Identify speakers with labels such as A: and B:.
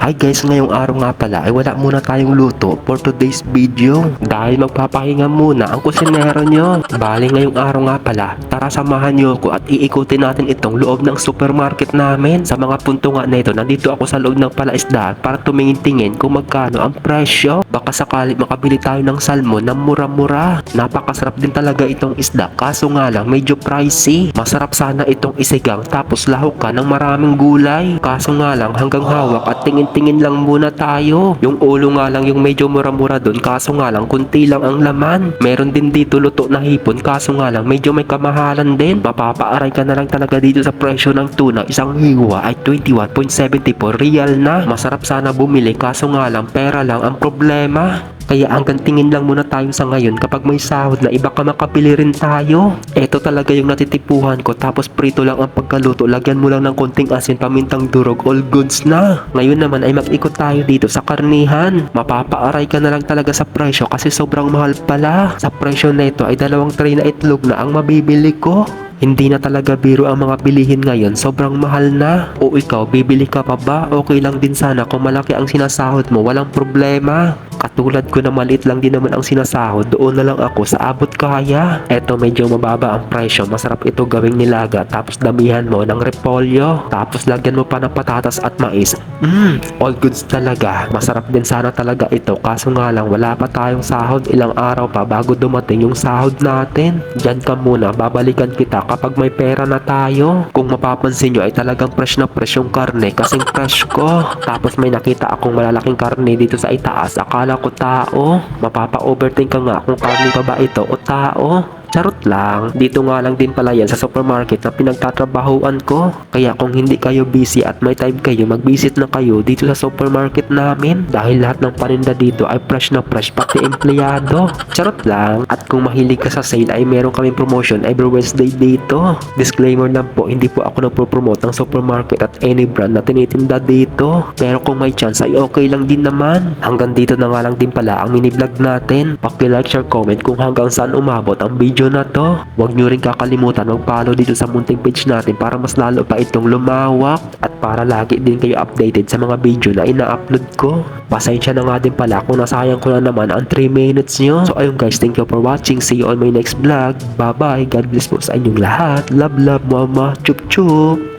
A: Hi guys, ngayong araw nga pala ay wala muna tayong luto for today's video dahil magpapahinga muna ang kusinero nyo. Bali ngayong araw nga pala, tara samahan nyo ko at iikutin natin itong loob ng supermarket namin. Sa mga punto nga na ito, nandito ako sa loob ng palaisdaan para tumingin-tingin kung magkano ang presyo. Baka sakali makabili tayo ng salmon na mura-mura. Napakasarap din talaga itong isda kaso nga lang medyo pricey. Masarap sana itong isigang tapos lahok ka ng maraming gulay. Kaso nga lang hanggang hawak at tingin-tingin lang muna tayo. Yung ulo nga lang yung medyo mura-mura dun kaso nga lang kunti lang ang laman. Meron din dito luto na hipon kaso nga lang medyo may kamahalan din. Mapapaaray ka na lang talaga dito sa presyo ng tuna. Isang hiwa ay 21.74 real na. Masarap sana bumili kaso nga lang pera lang ang problema. Kaya hanggang tingin lang muna tayo sa ngayon kapag may sahod na iba ka makapili rin tayo. Ito talaga yung natitipuhan ko tapos prito lang ang pagkaluto. Lagyan mo lang ng konting asin, pamintang durog, all goods na. Ngayon naman ay mag-ikot tayo dito sa karnihan. Mapapaaray ka na lang talaga sa presyo kasi sobrang mahal pala. Sa presyo na ito ay dalawang tray na itlog na ang mabibili ko. Hindi na talaga biro ang mga bilihin ngayon, sobrang mahal na. O ikaw, bibili ka pa ba? Okay lang din sana kung malaki ang sinasahod mo, walang problema. Katulad ko na maliit lang din naman ang sinasahod, doon na lang ako sa abot kaya. Eto medyo mababa ang presyo, masarap ito gawing nilaga, tapos damihan mo ng repolyo, tapos lagyan mo pa ng patatas at mais. Mmm, all goods talaga. Masarap din sana talaga ito, kaso nga lang wala pa tayong sahod, ilang araw pa bago dumating yung sahod natin. Diyan ka muna, babalikan kita kapag may pera na tayo. Kung mapapansin nyo ay talagang fresh na fresh yung karne kasing fresh ko. Tapos may nakita akong malalaking karne dito sa itaas. Akala ko tao. Mapapa-overthink ka nga kung karne pa ba ito o tao. Charot lang. Dito nga lang din pala yan sa supermarket na pinagtatrabahuan ko. Kaya kung hindi kayo busy at may time kayo, mag-visit na kayo dito sa supermarket namin. Dahil lahat ng paninda dito ay fresh na fresh pati empleyado. Charot lang. At kung mahilig ka sa sale ay meron kaming promotion every Wednesday dito. Disclaimer lang po, hindi po ako nagpo-promote ng supermarket at any brand na tinitinda dito. Pero kung may chance ay okay lang din naman. Hanggang dito na nga lang din pala ang mini vlog natin. Paki-like, share, comment kung hanggang saan umabot ang video na to. Huwag nyo rin kakalimutan mag-follow dito sa munting page natin para mas lalo pa itong lumawak at para lagi din kayo updated sa mga video na ina-upload ko. Pasensya na nga din pala kung nasayang ko na naman ang 3 minutes nyo. So ayun guys, thank you for watching. See you on my next vlog. Bye bye. God bless po sa inyong lahat. Love, love, mama. Chup chup.